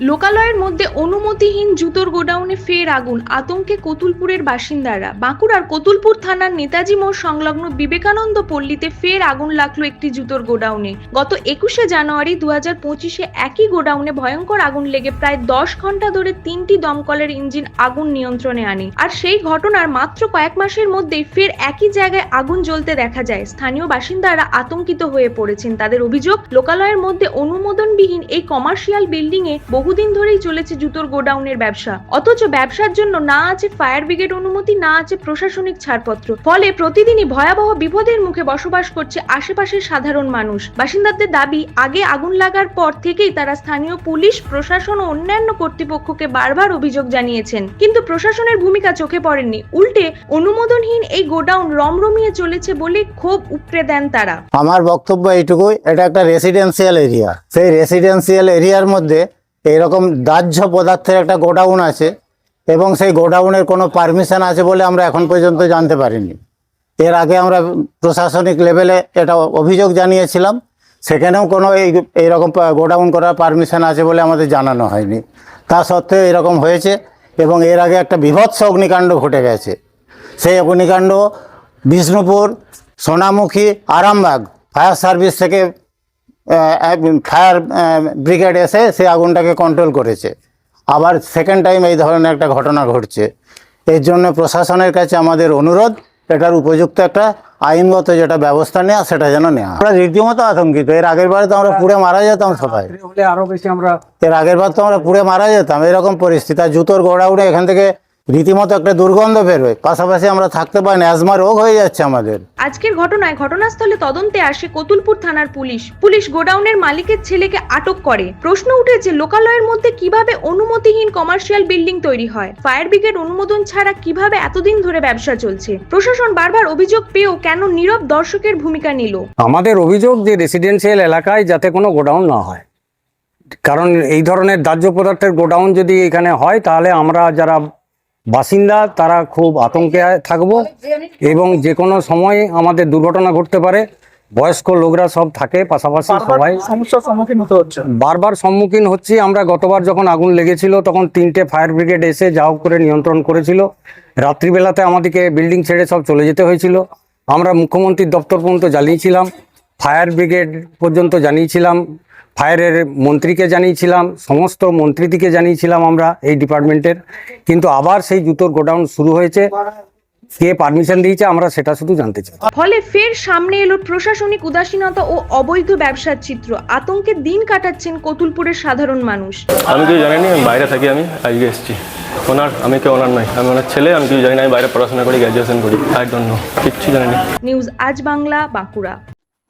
লোকালয়ের মধ্যে অনুমতিহীন জুতোর গোডাউনে ফের আগুন। আতঙ্কে কতুলপুরের বাসিন্দারা। বাঁকুড়ার কতুলপুর থানার নেতাজি মোড় সংলগ্ন বিবেকানন্দ পল্লীতে ফের আগুন লাগল একটি জুতোর গোডাউনে। গত একুশে জানুয়ারি দু হাজার পঁচিশে একই গোডাউনে ভয়ঙ্কর আগুন লেগে প্রায় দশ ঘণ্টা ধরে তিনটি দমকলের ইঞ্জিন আগুন নিয়ন্ত্রণে আনে। আর সেই ঘটনার মাত্র কয়েক মাসের মধ্যেই ফের একই জায়গায় আগুন জ্বলতে দেখা যায়। স্থানীয় বাসিন্দারা আতঙ্কিত হয়ে পড়েছেন। তাদের অভিযোগ, লোকালয়ের মধ্যে অনুমোদনবিহীন এই কমার্শিয়াল বিল্ডিংয়ে বহুদিন ধরেই চলেছে জুতোর গোডাউনের ব্যবসা। অথচ ব্যবসার জন্য না আছে ফায়ার ব্রিগেড অনুমতি, না আছে প্রশাসনিক ছাড়পত্র। ফলে প্রতিদিনই ভয়াবহ বিপদের মুখে বসবাস করছে আশেপাশের সাধারণ মানুষ। বাসিন্দাদের দাবি, আগে আগুন লাগার পর থেকেই তারা স্থানীয় পুলিশ, প্রশাসন ও অন্যান্য কর্তৃপক্ষকে বারবার অভিযোগ জানিয়েছেন। কিন্তু প্রশাসনের ভূমিকা চোখে পড়েনি। উল্টে অনুমোদনহীন এই গোডাউন রমরমিয়ে চলেছে বলে ক্ষোভ উপড়ে দেন তারা। আমার বক্তব্য এইটুকুই, এটা একটা রেসিডেন্সিয়াল এরিয়া সেই রেসিডেন্সিয়াল এরিয়ার মধ্যে এইরকম দাহ্য পদার্থের একটা গোডাউন আছে এবং সেই গোডাউনের কোনো পারমিশন আছে বলে আমরা এখন পর্যন্ত জানতে পারিনি। এর আগে আমরা প্রশাসনিক লেভেলে এটা অভিযোগ জানিয়েছিলাম, সেখানেও কোনো এই এইরকম গোডাউন করার পারমিশন আছে বলে আমাদের জানানো হয়নি। তা সত্ত্বেও এরকম হয়েছে এবং এর আগে একটা বিভৎস অগ্নিকাণ্ড ঘটে গেছে। সেই অগ্নিকাণ্ড বিষ্ণুপুর, সোনামুখী, আরামবাগ ফায়ার সার্ভিস থেকে ফায়ার ব্রিগেড এসে সেই আগুনটাকে কন্ট্রোল করেছে। আবার সেকেন্ড টাইম এই ধরনের একটা ঘটনা ঘটছে। এর জন্য প্রশাসনের কাছে আমাদের অনুরোধ এটার উপযুক্ত একটা আইনগত যেটা ব্যবস্থা নেওয়া সেটা যেন নেওয়া আমরা রীতিমতো আতঙ্কিত। এর আগের বারে তো আমরা পুড়ে মারা যেতাম সবাই। আরও বেশি আমরা এর আগের বার তো আমরা পুড়ে মারা যেতাম। এরকম পরিস্থিতি। আর জুতোর গোড়াউড়ে এখান থেকে রীতিমতো একটা দুর্গন্ধ বেরোয়। পাশাপাশি আমরা থাকতে পারি না অ্যাজমা রোগ হয়ে যাচ্ছে আমাদের। আজকের ঘটনায় ঘটনাস্থলে তদন্তে আসে কতুলপুর থানার পুলিশ। পুলিশ গোডাউনের মালিকের ছেলেকে আটক করে। প্রশ্ন উঠেছে লোকালয়ের মধ্যে কীভাবে অনুমতিহীন কমার্শিয়াল বিল্ডিং তৈরি হয়? ফায়ার ব্রিগেড অনুমোদন ছাড়া কীভাবে এতদিন ধরে ব্যবসা চলছে? প্রশাসন বারবার অভিযোগ পেয়েও কেন নীরব দর্শকের ভূমিকা নিল? আমাদের অভিযোগ যে রেসিডেন্সিয়াল এলাকায় যাতে কোনো গোডাউন না হয়। কারণ এই ধরনের দাহ্য পদার্থের গোডাউন যদি এখানে হয় তাহলে আমরা যারা বাসিন্দা তারা খুব আতঙ্কে থাকব এবং যে কোনো সময় আমাদের দুর্ঘটনা ঘটতে পারে। বয়স্ক লোকরা সব থাকে পাশাপাশি সবাই। সমস্যার সম্মুখীন হতে হচ্ছে। বারবার সম্মুখীন হচ্ছি। আমরা গতবার যখন আগুন লেগেছিল তখন তিনটে ফায়ার ব্রিগেড এসে যা হোক করে নিয়ন্ত্রণ করেছিল। রাত্রিবেলাতে আমাদেরকে বিল্ডিং ছেড়ে সব চলে যেতে হয়েছিল। আমরা মুখ্যমন্ত্রীর দপ্তর পর্যন্ত জানিয়েছিলাম ফায়ার ব্রিগেড পর্যন্ত জানিয়েছিলাম। ফায়ারের মন্ত্রীকে জানিয়েছিলাম সমস্ত মন্ত্রীদিকে জানিয়েছিলাম আমরা এই ডিপার্টমেন্টের। কিন্তু আবার সেই জুতোর গোডাউন শুরু হয়েছে। কে পারমিশন দিয়েছে আমরা সেটা শুধু জানতে চাই। ফলে ফের সামনে এলো প্রশাসনিক উদাসীনতা ও অবৈধ ব্যবসার চিত্র। আতঙ্কে দিন কাটাচ্ছেন কতুলপুরের সাধারণ মানুষ। আমি কিছু জানি না আমি বাইরে থাকি আমি আজকে এসেছি। ওনার আমি কেউ ওনার নাই আমি ওনার ছেলে আমি কিছু জানি না আমি বাইরে পড়াশোনা করি গ্র্যাজুয়েশন করি আই ডোন্ট নো কিচ্ছু জানি না নিউজ আজ বাংলা বাঁকুড়া।